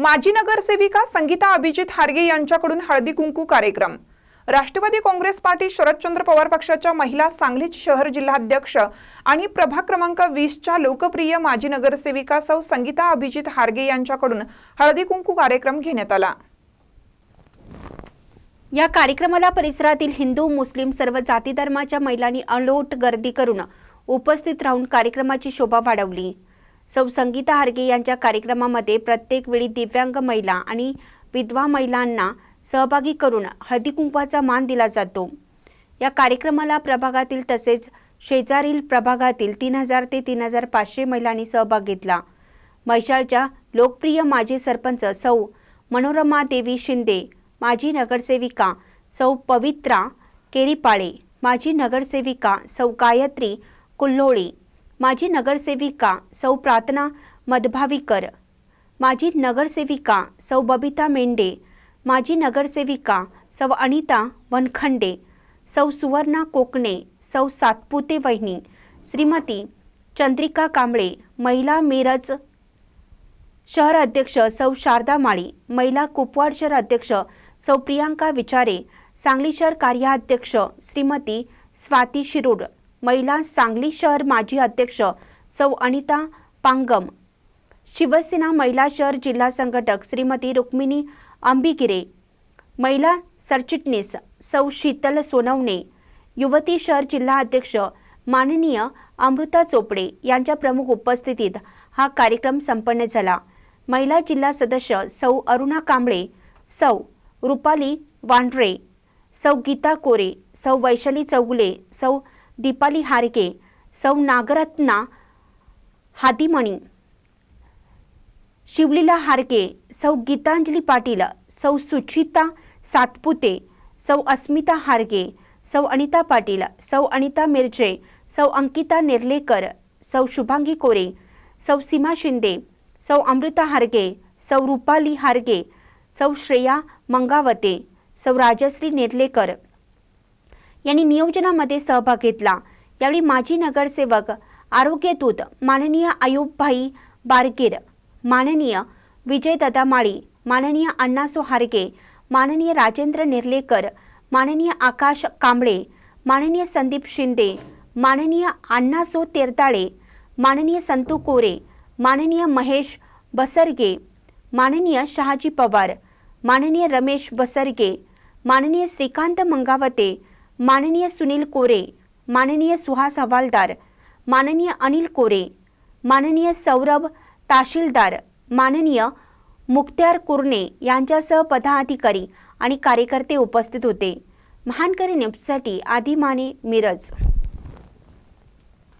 माजी नगरसेविका संगीता अभिजित हार्गे यांच्याकडून हळदी कुंकू कार्यक्रम. राष्ट्रवादी काँग्रेस पार्टी शरदचंद्र पवार पक्षाच्या महिला सांगली शहर जिल्हाध्यक्ष आणि प्रभाग क्रमांक वीसच्या लोकप्रिय माजी नगरसेविका सौ संगीता अभिजित हार्गे यांच्याकडून हळदी कुंकू कार्यक्रम घेण्यात आला. या कार्यक्रमाला परिसरातील हिंदू मुस्लिम सर्व जाती धर्माच्या महिलांनी अलोट गर्दी करून उपस्थित राहून कार्यक्रमाची शोभा वाढवली. सौ संगीता हार्गे यांच्या कार्यक्रमामध्ये प्रत्येक वेळी दिव्यांग महिला आणि विधवा महिलांना सहभागी करून हळदीकुंकवाचा मान दिला जातो. या कार्यक्रमाला प्रभागातील तसेच शेजारील प्रभागातील तीन हजार ते तीन हजार पाचशे महिलांनी सहभाग घेतला. मैशाळच्या लोकप्रिय माजी सरपंच सौ मनोरमा देवी शिंदे माजी नगरसेविका सौ पवित्रा केरीपाळे माजी नगरसेविका सौ गायत्री कुल्होळी माजी नगरसेविका सौ प्रार्थना मधभावीकर माजी नगरसेविका सौ बबिता मेंढे माजी नगरसेविका सौ अनिता वनखंडे सौ सुवर्णा कोकणे सौ सातपुते वहिनी श्रीमती चंद्रिका कांबळे महिला मिरज शहर अध्यक्ष सौ शारदा माळी महिला कुपवाड शहर अध्यक्ष सौ प्रियांका विचारे सांगली शहर कार्याध्यक्ष श्रीमती स्वाती शिरूड महिला सांगली शहर माजी अध्यक्ष सौ अनिता पांगम शिवसेना महिला शहर जिल्हा संघटक श्रीमती रुक्मिणी अंबिगिरे महिला सरचिटणीस सौ शीतल सोनवणे युवती शहर जिल्हा अध्यक्ष माननीय अमृता चोपडे यांच्या प्रमुख उपस्थितीत हा कार्यक्रम संपन्न झाला. महिला जिल्हा सदस्य सौ अरुणा कांबळे सौ रुपाली वांढरे सौ गीता कोरे सौ वैशाली चौगुले सौ दीपाली हारगे सौ नागरत्ना हादिमणी. शिवलीला हारके सौ गीतांजली पाटील सौ सुचिता सातपुते सौ अस्मिता हारगे सौ अनिता पाटील सौ अनिता मिरजे सौ अंकिता नेर्लेकर सौ शुभांगी कोरे सौ सीमा शिंदे सौ अमृता हारगे सौ रुपाली हारगे सौ श्रेया मंगावते सौ राजश्री नेर्लेकर. यांनी नियोजनामध्ये सहभाग घेतला. यावेळी माजी नगरसेवक आरोग्यदूत माननीय आयुबभाई बारगीर माननीय विजयदादा माळी माननीय अण्णासो हारगे माननीय राजेंद्र निर्लेकर माननीय आकाश कांबळे माननीय संदीप शिंदे माननीय अण्णासो तेरताळे माननीय संतू कोरे माननीय महेश बसरगे माननीय शहाजी पवार माननीय रमेश बसरगे माननीय श्रीकांत मंगावते माननीय सुनील कोरे माननीय सुहास हवालदार माननीय अनिल कोरे माननीय सौरभ ताशीलदार माननीय मुक्त्यार कुर्णे यांच्यासह पदाधिकारी आणि कार्यकर्ते उपस्थित होते. महानकरी न्यूजसाठी आदिमाने मिरज.